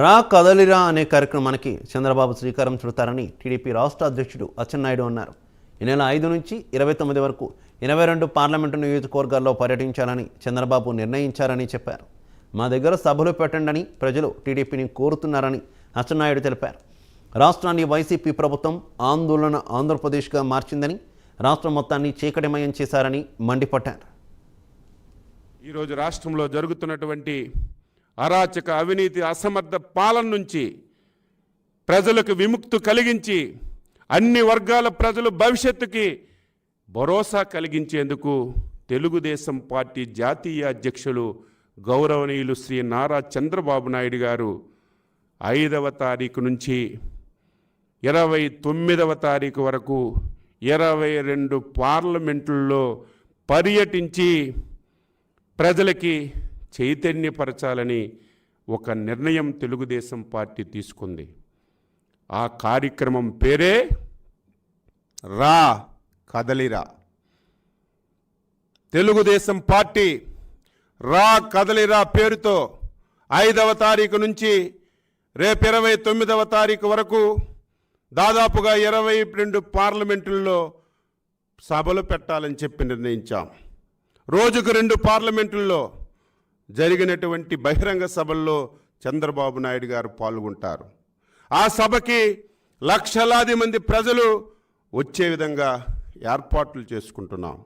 రా కదలిరా అనే కార్యక్రమానికి చంద్రబాబు శ్రీకారం చుడతారని టీడీపీ రాష్ట్ర అధ్యక్షుడు అచ్చెన్నాయుడు అన్నారు. ఈ నెల ఐదు నుంచి ఇరవై తొమ్మిది వరకు ఇరవై రెండు పార్లమెంటు నియోజకవర్గాల్లో పర్యటించాలని చంద్రబాబు నిర్ణయించారని చెప్పారు. మా దగ్గర సభలు పెట్టండని ప్రజలు టీడీపీని కోరుతున్నారని అచ్చెన్నాయుడు తెలిపారు. రాష్ట్రాన్ని వైసీపీ ప్రభుత్వం ఆందోళన ఆంధ్రప్రదేశ్గా మార్చిందని రాష్ట్రం మొత్తాన్ని చీకటిమయం చేశారని మండిపడ్డారు. ఈరోజు రాష్ట్రంలో జరుగుతున్నటువంటి అరాచక అవినీతి అసమర్థ పాలన నుంచి ప్రజలకు విముక్తి కలిగించి అన్ని వర్గాల ప్రజలు భవిష్యత్తుకి భరోసా కలిగించేందుకు తెలుగుదేశం పార్టీ జాతీయ అధ్యక్షులు గౌరవనీయులు శ్రీ నారా చంద్రబాబు నాయుడు గారు ఐదవ తారీఖు నుంచి ఇరవై తొమ్మిదవ తారీఖు వరకు ఇరవై రెండు పార్లమెంట్లలో పర్యటించి ప్రజలకి చైతన్యపరచాలని ఒక నిర్ణయం తెలుగుదేశం పార్టీ తీసుకుంది. ఆ కార్యక్రమం పేరే రా కదలిరా తెలుగుదేశం పార్టీ రా కదలిరా పేరుతో ఐదవ తారీఖు నుంచి రేపు ఇరవై తొమ్మిదవ తారీఖు వరకు దాదాపుగా ఇరవై రెండు పార్లమెంటుల్లో సభలు పెట్టాలని చెప్పి నిర్ణయించాం. రోజుకు రెండు పార్లమెంటుల్లో జరిగినటువంటి బహిరంగ సభల్లో చంద్రబాబు నాయుడు గారు పాల్గొంటారు. ఆ సభకి లక్షలాది మంది ప్రజలు వచ్చే విధంగా ఏర్పాట్లు చేసుకుంటున్నాం.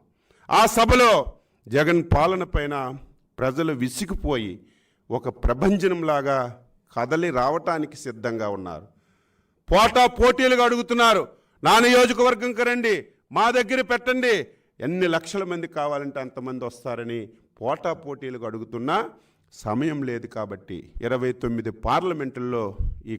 ఆ సభలో జగన్ పాలన పైన ప్రజలు విసిగిపోయి ఒక ప్రభంజనంలాగా కదలి రావటానికి సిద్ధంగా ఉన్నారు. పోటా పోటీలుగా అడుగుతున్నారు. నా నియోజకవర్గంకి రండి మా దగ్గర పెట్టండి. ఎన్ని లక్షల మంది కావాలంటే అంతమంది వస్తారని పోటా పోటీలకు అడుగుతున్నా సమయం లేదు కాబట్టి ఇరవై తొమ్మిది పార్లమెంటుల్లో ఈ